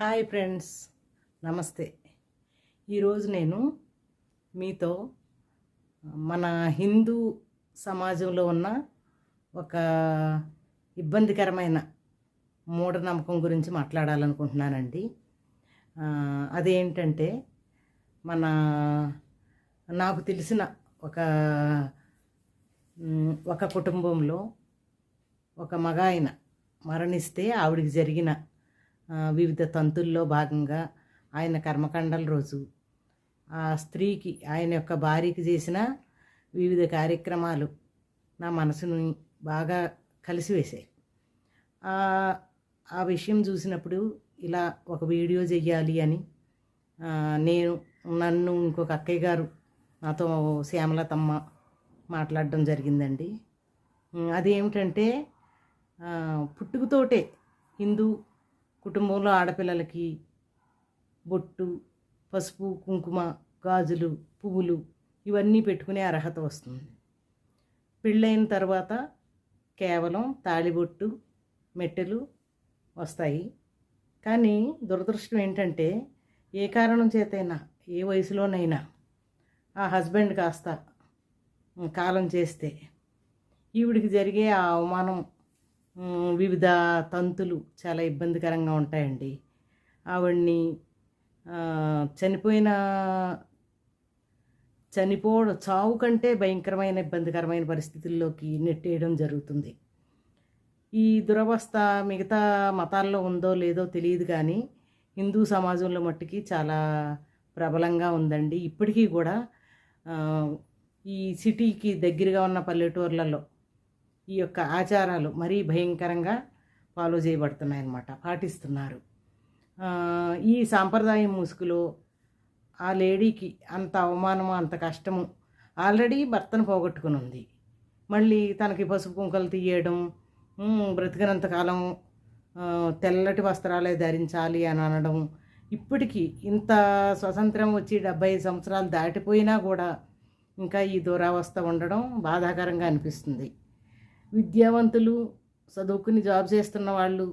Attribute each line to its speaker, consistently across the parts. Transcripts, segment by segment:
Speaker 1: Hi friends నమస్తే. ఈరోజు నేను మీతో మన హిందూ సమాజంలో ఉన్న ఒక ఇబ్బందికరమైన మూఢనమ్మకం గురించి మాట్లాడాలనుకుంటున్నానండి. అదేంటంటే మన నాకు తెలిసిన ఒక ఒక కుటుంబంలో ఒక మగ ఆయన మరణిస్తే ఆవిడికి జరిగిన వివిధ తంతుల్లో భాగంగా ఆయన కర్మకాండల రోజు. ఆ స్త్రీకి ఆయన యొక్క భార్యకి చేసిన వివిధ కార్యక్రమాలు నా మనసును బాగా కలిసివేశాయి ఆ ఆ విషయం చూసినప్పుడు ఇలా ఒక వీడియో చెయ్యాలి అని నేను నన్ను ఇంకొక అక్కయ్య గారు నాతో శ్యామలతమ్మ మాట్లాడడం జరిగిందండి. అదేమిటంటే పుట్టుకతోటే హిందూ కుటుంబంలో ఆడపిల్లలకి బొట్టు పసుపు కుంకుమ గాజులు పువ్వులు ఇవన్నీ పెట్టుకునే అర్హత వస్తుంది. పెళ్ళైన తర్వాత కేవలం తాళిబొట్టు మెట్టెలు వస్తాయి. కానీ దురదృష్టం ఏంటంటే ఏ కారణం చేతైనా ఏ వయసులోనైనా ఆ హస్బెండ్ కాస్త కాలం చేస్తే ఈవిడికి జరిగే ఆ అవమానం వివిధ తంతులు చాలా ఇబ్బందికరంగా ఉంటాయండి. ఆవిడ్ని చనిపోయిన చనిపోవడం చావు కంటే భయంకరమైన ఇబ్బందికరమైన పరిస్థితుల్లోకి నెట్టేయడం జరుగుతుంది. ఈ దురవస్థ మిగతా మతాల్లో ఉందో లేదో తెలియదు కానీ హిందూ సమాజంలో మట్టుకి చాలా ప్రబలంగా ఉందండి. ఇప్పటికీ కూడా ఈ సిటీకి దగ్గరగా ఉన్న పల్లెటూర్లలో ఈ యొక్క ఆచారాలు మరీ భయంకరంగా ఫాలో చేయబడుతున్నాయి అన్నమాట పాటిస్తున్నారు ఈ సాంప్రదాయం ముసుగులో ఆ లేడీకి అంత అవమానము అంత కష్టము ఆల్రెడీ భర్తను పోగొట్టుకుని ఉంది మళ్ళీ తనకి పసుపు కుంకలు తీయడం బ్రతికినంతకాలం తెల్లటి వస్త్రాలే ధరించాలి అని అనడం ఇప్పటికీ ఇంత స్వతంత్రం వచ్చి డెబ్బై సంవత్సరాలు దాటిపోయినా కూడా ఇంకా ఈ దురావస్థ ఉండడం బాధాకరంగా అనిపిస్తుంది. విద్యావంతులు చదువుకుని జాబ్ చేస్తున్న వాళ్ళు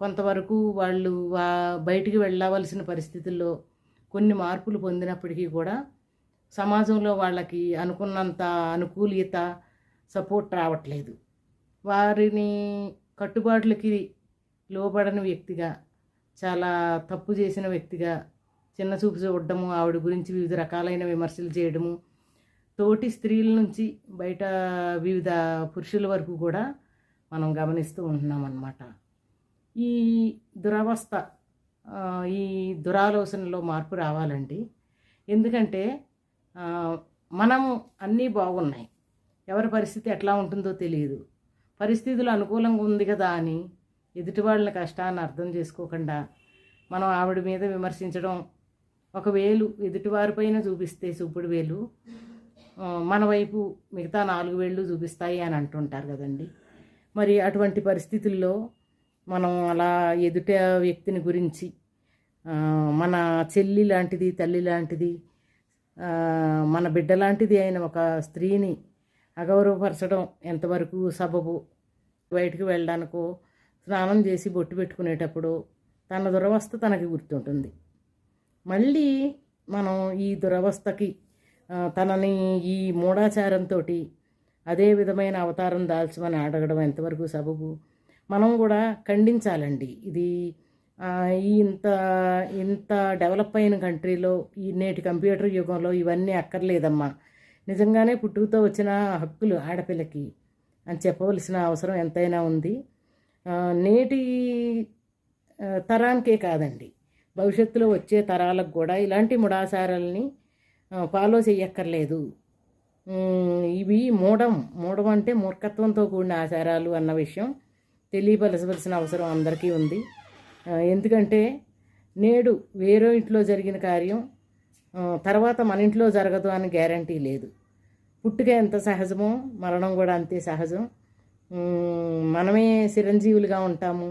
Speaker 1: కొంతవరకు వాళ్ళు వా- బయటికి వెళ్ళవలసిన పరిస్థితుల్లో కొన్ని మార్పులు పొందినప్పటికీ కూడా సమాజంలో వాళ్ళకి అనుకున్నంత అనుకూలియత సపోర్ట్ రావట్లేదు. వారిని కట్టుబాట్లకి లోబడని వ్యక్తిగా చాలా తప్పు చేసిన వ్యక్తిగా చిన్న చూపు చూడడము ఆవిడ గురించి వివిధ రకాలైన విమర్శలు చేయడము తోటి స్త్రీల నుంచి బయట వివిధ పురుషుల వరకు కూడా మనం గమనిస్తూ ఉంటున్నాం అన్నమాట ఈ దురవస్థ ఈ దురాలోచనలో మార్పు రావాలండి. ఎందుకంటే మనము అన్నీ బాగున్నాయి. ఎవరి పరిస్థితి ఎట్లా ఉంటుందో తెలియదు. పరిస్థితులు అనుకూలంగా ఉంది కదా అని ఎదుటి వాళ్ళ కష్టాన్ని అర్థం చేసుకోకుండా మనం ఆవిడ మీద విమర్శించడం ఒక వేలు ఎదుటివారిపైన చూపిస్తే చూపుడు వేలు మన వైపు మిగతా నాలుగు వేళ్ళు చూపిస్తాయి అని అంటుంటారు కదండి. మరి అటువంటి పరిస్థితుల్లో మనం అలా ఎదుట వ్యక్తిని గురించి మన చెల్లి లాంటిది తల్లి లాంటిది మన బిడ్డ లాంటిది అయిన ఒక స్త్రీని అగౌరవపరచడం ఎంతవరకు సబబు? బయటికి వెళ్ళడానికో స్నానం చేసి బొట్టు పెట్టుకునేటప్పుడు తన దురవస్థ తనకి గుర్తుంటుంది. మళ్ళీ మనం ఈ దురవస్థకి తనని ఈ మూఢాచారంతో అదే విధమైన అవతారం దాల్చమని అడగడం ఎంతవరకు సబబు? మనం కూడా ఖండించాలండి. ఇది ఈ ఇంత ఇంత డెవలప్ అయిన కంట్రీలో ఈ నేటి కంప్యూటర్ యుగంలో ఇవన్నీ అక్కర్లేదమ్మా. నిజంగానే పుట్టుకతో వచ్చిన హక్కులు ఆడపిల్లకి అని చెప్పవలసిన అవసరం ఎంతైనా ఉంది. నేటి తరానికే కాదండి. భవిష్యత్తులో వచ్చే తరాలకు కూడా ఇలాంటి ముడాసారాలని ఫాలో చేయక్కర్లేదు ఇవి మూఢం. మూఢం అంటే మూర్ఖత్వంతో కూడిన ఆచారాలు అన్న విషయం తెలియపలసవలసిన అవసరం అందరికీ ఉంది. ఎందుకంటే నేడు వేరే ఇంట్లో జరిగిన కార్యం తర్వాత మన ఇంట్లో జరగదు అని గ్యారంటీ లేదు. పుట్టుక ఎంత సహజమో మరణం కూడా అంతే సహజం. మనమే చిరంజీవులుగా ఉంటాము.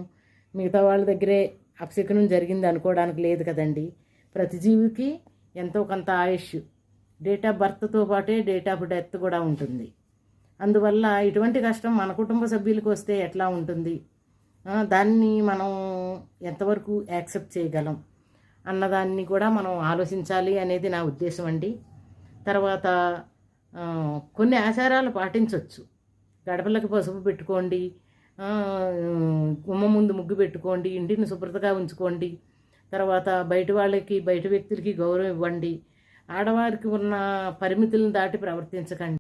Speaker 1: మిగతా వాళ్ళ దగ్గరే అపశకునం జరిగింది అనుకోవడానికి లేదు కదండి. ప్రతి జీవికి ఎంతో కొంత ఆయుష్ డేట్ ఆఫ్ బర్త్తో పాటే డేట్ ఆఫ్ డెత్ కూడా ఉంటుంది. అందువల్ల ఇటువంటి కష్టం మన కుటుంబ సభ్యులకు వస్తే ఎట్లా ఉంటుంది? దాన్ని మనం ఎంతవరకు యాక్సెప్ట్ చేయగలం అన్నదాన్ని కూడా మనం ఆలోచించాలి అనేది నా ఉద్దేశం అండి. తర్వాత కొన్ని ఆచారాలు పాటించవచ్చు గడపలకు పసుపు పెట్టుకోండి ఉమ్మ గుమ్మ ముందు ముగ్గు పెట్టుకోండి ఇంటిని శుభ్రతగా ఉంచుకోండి తర్వాత బయట వాళ్ళకి బయట వ్యక్తులకి గౌరవం ఇవ్వండి. ఆడవారికి ఉన్న పరిమితులను దాటి ప్రవర్తించకండి.